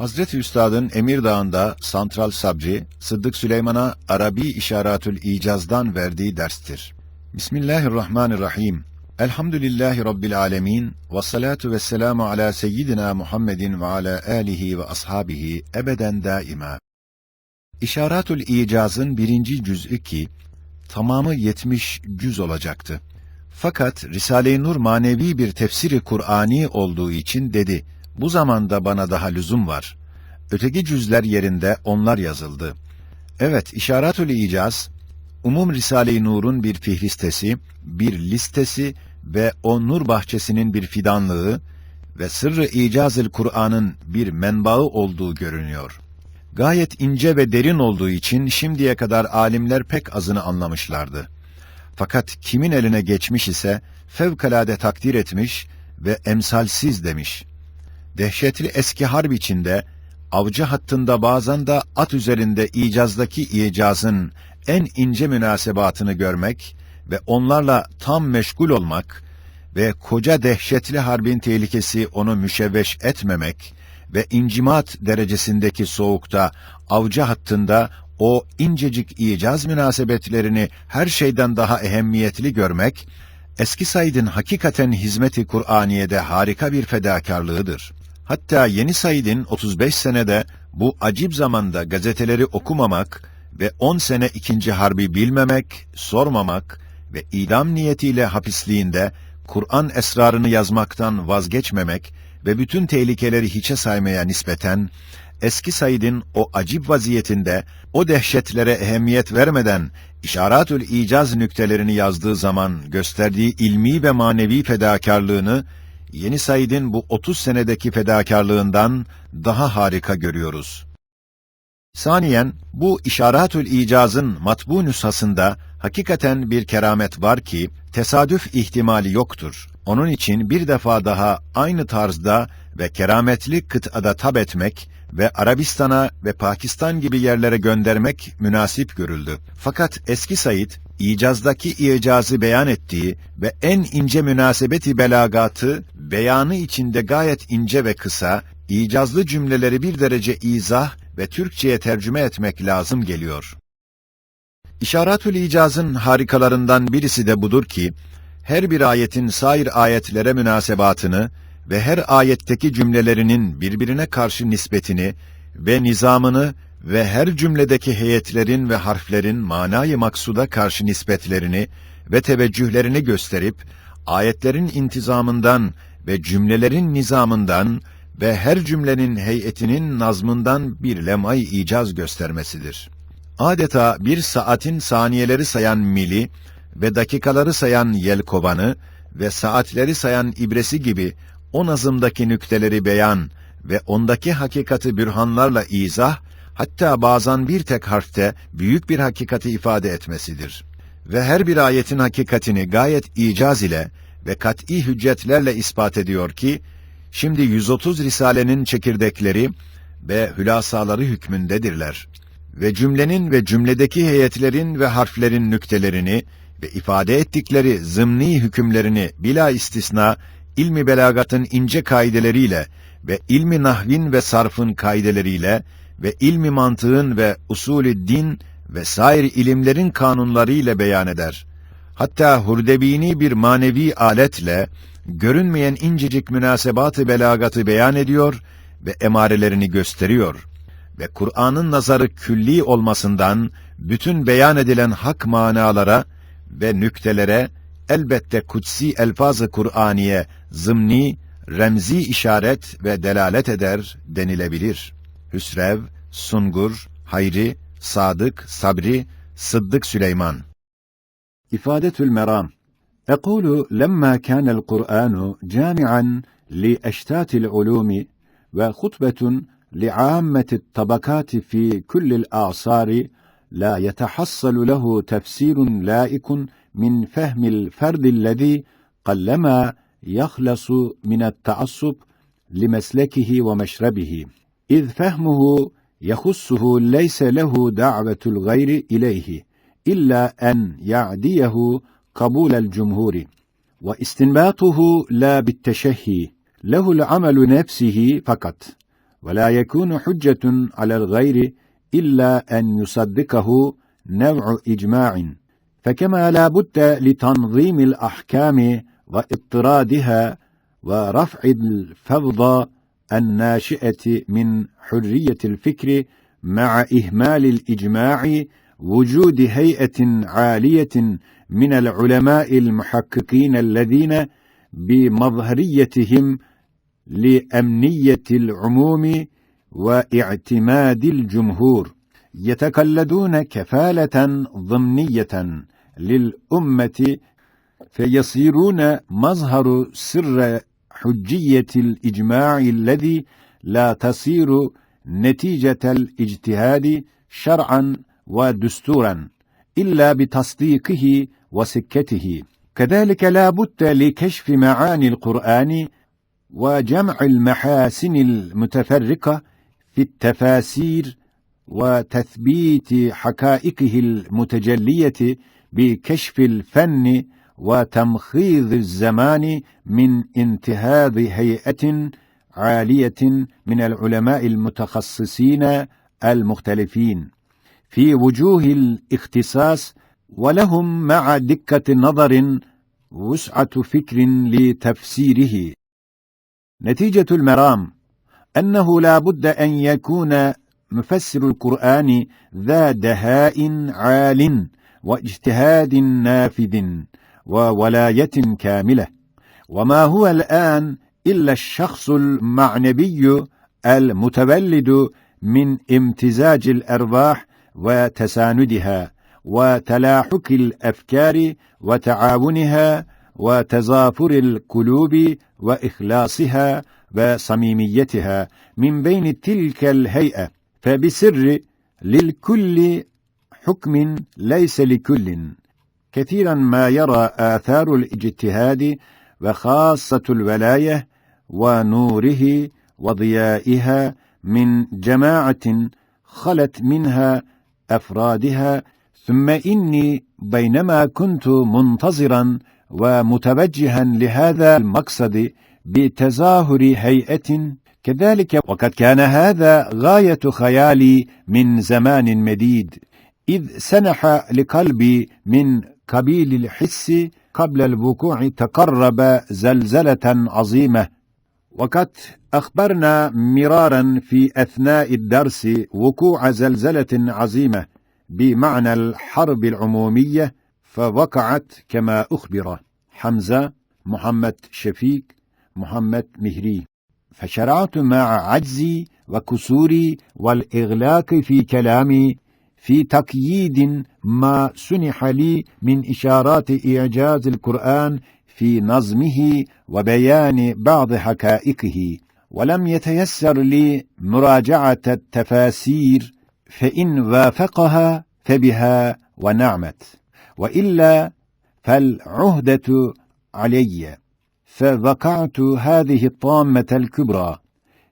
Hazreti Üstad'ın Emir Dağı'nda Santral Sabri, Sıddık Süleyman'a Arabi İşaratül İcaz'dan verdiği derstir. Bismillahirrahmanirrahim. Elhamdülillahi Rabbil alemin. Ve salatu ala seyyidina Muhammedin ve ala alihi ve ashabihi ebeden daima. İşaratül İcaz'ın birinci cüz'ü ki, tamamı 70 cüz olacaktı. Fakat Risale-i Nur manevi bir tefsiri Kur'ani olduğu için dedi, bu zamanda bana daha lüzum var. Öteki cüzler yerinde onlar yazıldı. Evet, İşaratül İcaz, Umum Risale-i Nur'un bir fihristesi, bir listesi ve o nur bahçesinin bir fidanlığı ve Sırrı İcazül Kur'an'ın bir menbaı olduğu görünüyor. Gayet ince ve derin olduğu için şimdiye kadar alimler pek azını anlamışlardı. Fakat kimin eline geçmiş ise fevkalade takdir etmiş ve emsalsiz demiş. Dehşetli eski harp içinde, avcı hattında bazen de at üzerinde icazdaki icazın en ince münasebatını görmek ve onlarla tam meşgul olmak ve koca dehşetli harbin tehlikesi onu müşevveş etmemek ve incimat derecesindeki soğukta, avcı hattında o incecik icaz münasebetlerini her şeyden daha ehemmiyetli görmek, eski Said'in hakikaten hizmeti Kur'aniye'de harika bir fedakarlığıdır. Hatta yeni Said'in 35 senede bu acip zamanda gazeteleri okumamak ve 10 sene ikinci harbi bilmemek, sormamak ve idam niyetiyle hapisliğinde Kur'an esrarını yazmaktan vazgeçmemek ve bütün tehlikeleri hiçe saymaya nispeten, eski Said'in o acip vaziyetinde, o dehşetlere ehemmiyet vermeden, İşaratül İcaz nüktelerini yazdığı zaman gösterdiği ilmi ve manevi fedakarlığını, Yeni Said'in bu 30 senedeki fedakarlığından daha harika görüyoruz. Saniyen, bu İşaratül İcaz'ın matbu nüshasında hakikaten bir keramet var ki, tesadüf ihtimali yoktur. Onun için bir defa daha aynı tarzda ve kerametli kıtada tab etmek ve Arabistan'a ve Pakistan gibi yerlere göndermek münasip görüldü. Fakat eski Said, icazdaki icazı beyan ettiği ve en ince münasebeti belagatı, beyanı içinde gayet ince ve kısa, icazlı cümleleri bir derece izah ve Türkçe'ye tercüme etmek lazım geliyor. İşaratül İcaz'ın harikalarından birisi de budur ki, her bir ayetin sair ayetlere münasebatını ve her ayetteki cümlelerinin birbirine karşı nispetini ve nizamını ve her cümledeki heyetlerin ve harflerin manayı maksuda karşı nispetlerini ve teveccühlerini gösterip, ayetlerin intizamından ve cümlelerin nizamından ve her cümlenin heyetinin nazmından bir lemay icaz göstermesidir. Adeta bir saatin saniyeleri sayan mili ve dakikaları sayan yelkovanı ve saatleri sayan ibresi gibi o nazımdaki nükteleri beyan ve ondaki hakikati bürhanlarla izah, hatta bazen bir tek harfte büyük bir hakikati ifade etmesidir. Ve her bir ayetin hakikatini gayet icaz ile ve kat'î hüccetlerle ispat ediyor ki, şimdi 130 risalenin çekirdekleri ve hülasaları hükmündedirler. Ve cümlenin ve cümledeki heyetlerin ve harflerin nüktelerini ve ifade ettikleri zımni hükümlerini bila istisna ilmi belagatın ince kaideleriyle ve ilmi nahvin ve sarfın kaideleriyle ve ilmi mantığın ve usulü din ve sair ilimlerin kanunlarıyla beyan eder. Hatta hurdebini bir manevi aletle görünmeyen incecik münasebatı belagatı beyan ediyor ve emarelerini gösteriyor ve Kur'an'ın nazarı külli olmasından bütün beyan edilen hak manalara ve nüktelere elbette kutsi elfaz-ı Kur'aniye zımni, remzi işaret ve delalet eder denilebilir. Hüsrev, Sungur, Hayri, Sadık, Sabri, Sıddık Süleyman. İfadetül Meram أقول لما كان القرآن جامعا لأشتات العلوم وخطبة لعامة الطبقات في كل الأعصار لا يتحصل له تفسير لائق من فهم الفرد الذي قلما يخلص من التعصب لمسلكه ومشربه إذ فهمه يخصه ليس له دعوة الغير إليه إلا أن يعديه قبول الجمهور. واستنباطه لا بالتشهي له العمل نفسه فقط. ولا يكون حجة على الغير إلا أن يصدقه نوع إجماع. فكما لا بد لتنظيم الأحكام واضطرادها ورفع الفوضى الناشئة من حرية الفكر مع إهمال الإجماع وجود هيئة عالية من العلماء المحققين الذين بمظهريتهم لأمنية العموم واعتماد الجمهور يتقلدون كفالة ضمنية للأمة فيصيرون مظهر سر حجية الإجماع الذي لا تصير نتيجة الاجتهاد شرعا ودستورا إلا بتصديقه وسكته. كذلك لا بد لكشف معاني القرآن وجمع المحاسن المتفرقة في التفاسير وتثبيت حقائقه المتجلية بكشف الفن وتمخيض الزمان من انتهاض هيئة عالية من العلماء المتخصصين المختلفين في وجوه الاختصاص ولهم مع دقة نظر وسعة فكر لتفسيره. نتيجة المرام أنه لا بد أن يكون مفسر القرآن ذا دهاء عال واجتهاد نافذ. وولاية كاملة. وما هو الآن إلا الشخص المعنوي المتولد من امتزاج الأرواح وتساندها وتلاحق الأفكار وتعاونها وتظافر القلوب وإخلاصها وصميميتها من بين تلك الهيئة. فبسر للكل حكم ليس لكل. كثيرا ما يرى آثار الاجتهاد وخاصة الولاية ونوره وضيائها من جماعة خلت منها أفرادها ثم إني بينما كنت منتظرا ومتوجها لهذا المقصد بتظاهر هيئة كذلك. وقد كان هذا غاية خيالي من زمان مديد إذ سنح لقلبي من قبيل الحس قبل الوقوع تقرب زلزلة عظيمة. وقد أخبرنا مرارا في أثناء الدرس وقوع زلزلة عظيمة بمعنى الحرب العمومية فوقعت كما أخبر حمزة محمد شفيق محمد مهري. فشرعت مع عجزي وكسوري والإغلاق في كلامي في تقييد ما سنح لي من إشارات إعجاز القرآن في نظمه وبيان بعض حقائقه. ولم يتيسر لي مراجعة التفاسير فإن وافقها فبها ونعمت. وإلا فالعهدة علي فوقعت هذه الطامة الكبرى.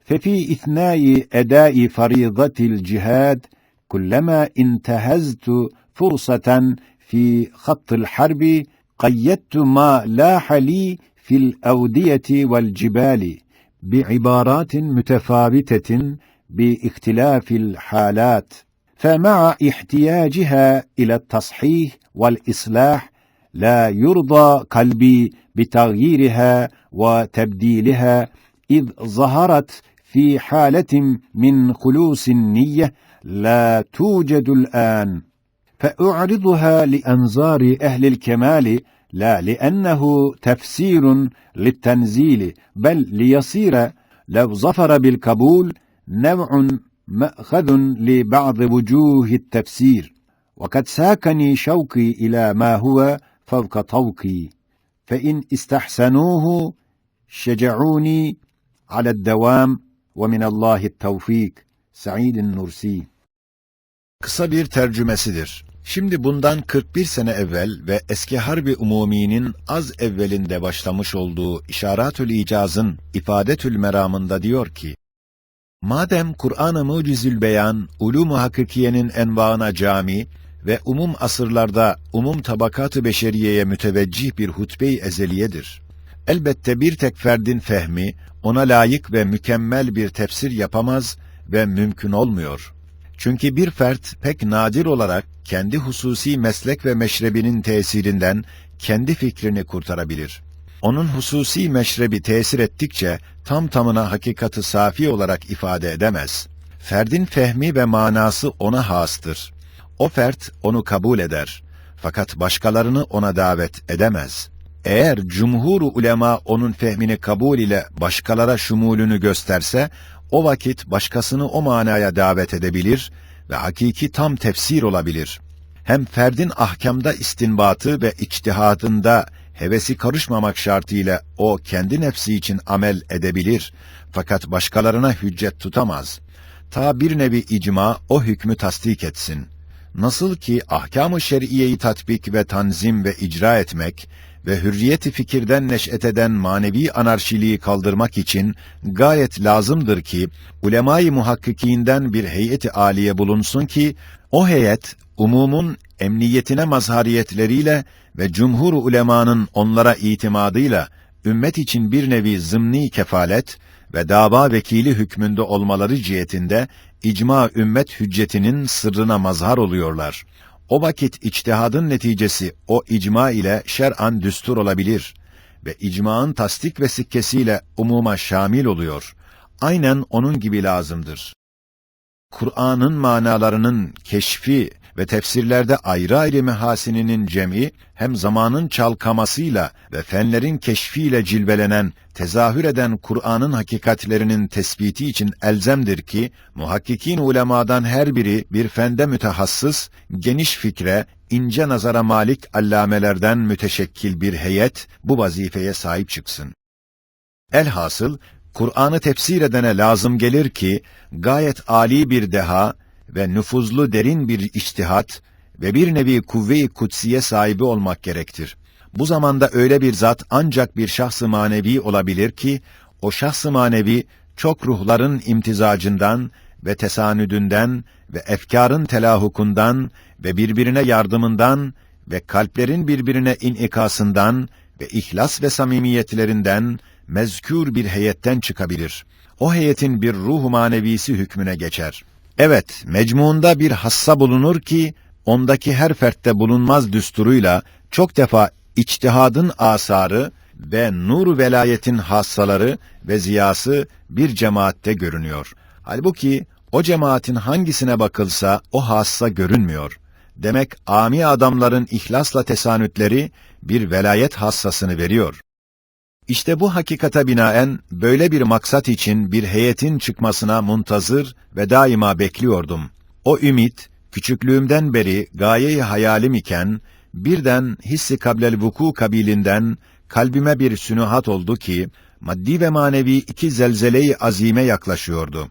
ففي إثناء أداء فريضة الجهاد كلما انتهزت فرصة في خط الحرب قيدت ما لاح لي في الأودية والجبال بعبارات متفاوتة باختلاف الحالات فمع احتياجها إلى التصحيح والإصلاح لا يرضى قلبي بتغييرها وتبديلها إذ ظهرت في حالة من خلوص النية لا توجد الآن. فأعرضها لأنظار أهل الكمال لا لأنه تفسير للتنزيل بل ليصير لو ظفر بالقبول نوع مأخذ لبعض وجوه التفسير. وقد ساكني شوقي إلى ما هو فوق طوقي فإن استحسنوه شجعوني على الدوام ومن الله التوفيق. Said Nursi Kısa bir tercümesidir. Şimdi bundan 41 sene evvel ve eski Harbi Umumi'nin az evvelinde başlamış olduğu İşaratül İcaz'ın İfadetül Meram'ında diyor ki, Madem Kur'an-ı Mucizül Beyan, ulûm-u hakikiyenin envaına cami ve umum asırlarda umum tabakat-ı beşeriyeye müteveccih bir hutbe-i ezeliyedir. Elbette bir tek ferdin fehmi, ona layık ve mükemmel bir tefsir yapamaz ve mümkün olmuyor. Çünkü bir fert pek nadir olarak kendi hususi meslek ve meşrebinin tesirinden kendi fikrini kurtarabilir. Onun hususi meşrebi tesir ettikçe tam tamına hakikati safi olarak ifade edemez. Ferdin fehmi ve manası ona hastır. O fert onu kabul eder. Fakat başkalarını ona davet edemez. Eğer cumhur ulema onun fehmini kabul ile başkalara şumulünü gösterse, o vakit başkasını o manaya davet edebilir ve hakiki tam tefsir olabilir. Hem ferdin ahkamda istinbatı ve içtihadında hevesi karışmamak şartıyla o kendi nefsi için amel edebilir fakat başkalarına hüccet tutamaz. Ta bir nevi icma o hükmü tasdik etsin. Nasıl ki ahkam-ı şer'iyeyi tatbik ve tanzim ve icra etmek ve hürriyeti fikirden neş'et eden manevi anarşiliği kaldırmak için gayet lazımdır ki ulemayı muhakkikinden bir heyeti aliye bulunsun ki o heyet umumun emniyetine mazhariyetleriyle ve cumhur ulemanın onlara itimadıyla ümmet için bir nevi zımni kefalet ve dava vekili hükmünde olmaları cihetinde icma ümmet hüccetinin sırrına mazhar oluyorlar. O vakit içtihadın neticesi o icma ile şer'an düstur olabilir ve icmaın tasdik ve sikkesiyle umuma şamil oluyor. Aynen onun gibi lazımdır. Kur'an'ın manalarının keşfi ve tefsirlerde ayrı ayrı mehasininin cemi, hem zamanın çalkamasıyla ve fenlerin keşfiyle cilvelenen, tezahür eden Kur'an'ın hakikatlerinin tespiti için elzemdir ki, muhakkikin ulemadan her biri bir fende mütehassıs, geniş fikre, ince nazara malik allamelerden müteşekkil bir heyet bu vazifeye sahip çıksın. Elhasıl, Kur'an'ı tefsir edene lazım gelir ki, gayet âli bir deha, ve nüfuzlu derin bir içtihat ve bir nevi kuvve-i kutsiye sahibi olmak gerektir. Bu zamanda öyle bir zat ancak bir şahs-ı manevi olabilir ki, o şahs-ı manevi çok ruhların imtizacından ve tesanüdünden ve efkarın telahukundan ve birbirine yardımından ve kalplerin birbirine inikasından ve ihlas ve samimiyetlerinden mezkür bir heyetten çıkabilir. O heyetin bir ruh manevisi hükmüne geçer. Evet, mecmuunda bir hassa bulunur ki, ondaki her fertte bulunmaz düsturuyla çok defa içtihadın asarı ve nur velayetin hassaları ve ziyası bir cemaatte görünüyor. Halbuki o cemaatin hangisine bakılsa o hassa görünmüyor. Demek ami adamların ihlasla tesanütleri bir velayet hassasını veriyor. İşte bu hakikata binaen böyle bir maksat için bir heyetin çıkmasına muntazır ve daima bekliyordum. O ümit, küçüklüğümden beri gayeyi hayalim iken, birden hissi kablel vuku kabilinden kalbime bir sünuhat oldu ki, maddi ve manevi iki zelzeleyi azime yaklaşıyordu.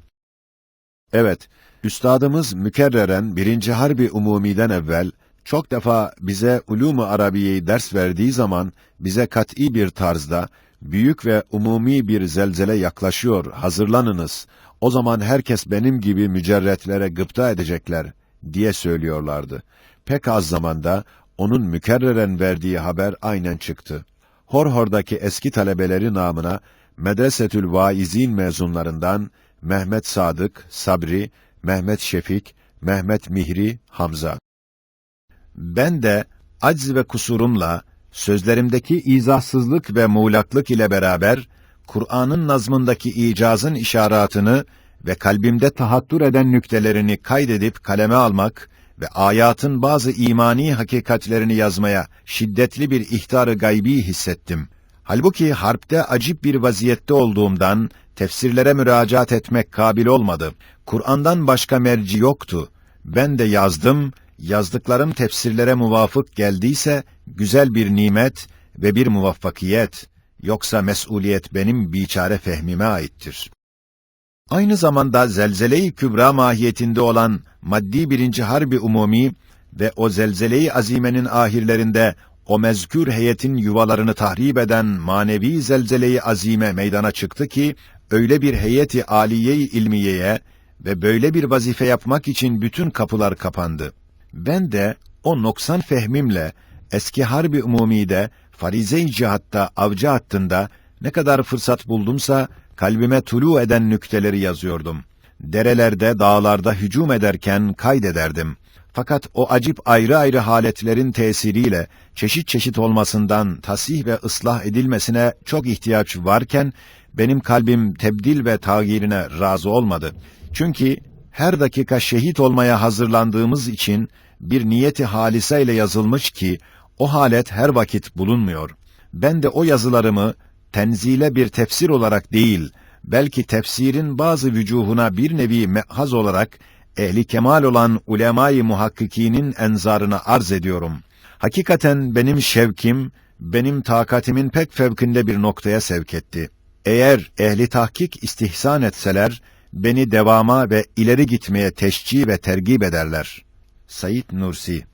Evet, üstadımız mükerreren birinci harbi umumiden evvel, çok defa bize ulûmu arabiyeyi ders verdiği zaman bize kat'î bir tarzda büyük ve umumi bir zelzele yaklaşıyor, hazırlanınız. O zaman herkes benim gibi mücerretlere gıpta edecekler diye söylüyorlardı. Pek az zamanda onun mükerreren verdiği haber aynen çıktı. Horhor'daki eski talebeleri namına Medresetül Vaizin mezunlarından Mehmet Sadık, Sabri, Mehmet Şefik, Mehmet Mihri, Hamza. Ben de acz ve kusurumla sözlerimdeki izahsızlık ve muğlaklık ile beraber Kur'an'ın nazmındaki icazın işaretini ve kalbimde tahattür eden nüktelerini kaydedip kaleme almak ve ayatın bazı imani hakikatlerini yazmaya şiddetli bir ihtar-ı gaybi hissettim. Halbuki harpte acip bir vaziyette olduğumdan tefsirlere müracaat etmek kabil olmadı. Kur'an'dan başka merci yoktu. Ben de yazdım yazdıklarım tefsirlere muvafık geldiyse güzel bir nimet ve bir muvaffakiyet, yoksa mesuliyet benim biçare fehmime aittir. Aynı zamanda zelzele-i kübra mahiyetinde olan maddi birinci harbi umumi ve o zelzele-i azimenin ahirlerinde o mezkür heyetin yuvalarını tahrip eden manevi zelzele-i azime meydana çıktı ki, öyle bir heyeti aliye-i ilmiyeye ve böyle bir vazife yapmak için bütün kapılar kapandı. Ben de o noksan fehmimle eski harbi umumide farize-i cihatta avcı hattında ne kadar fırsat buldumsa kalbime tulu eden nükteleri yazıyordum. Derelerde, dağlarda hücum ederken kaydederdim. Fakat o acip ayrı ayrı haletlerin tesiriyle çeşit çeşit olmasından tasih ve ıslah edilmesine çok ihtiyaç varken benim kalbim tebdil ve tağyirine razı olmadı. Çünkü her dakika şehit olmaya hazırlandığımız için bir niyeti halise ile yazılmış ki o halet her vakit bulunmuyor. Ben de o yazılarımı tenzile bir tefsir olarak değil, belki tefsirin bazı vücuhuna bir nevi mehaz olarak ehli kemal olan ulemâ-i muhakkikinin enzarına arz ediyorum. Hakikaten benim şevkim, benim takatimin pek fevkinde bir noktaya sevk etti. Eğer ehli tahkik istihsan etseler, beni devama ve ileri gitmeye teşcih ve tergip ederler. Said Nursi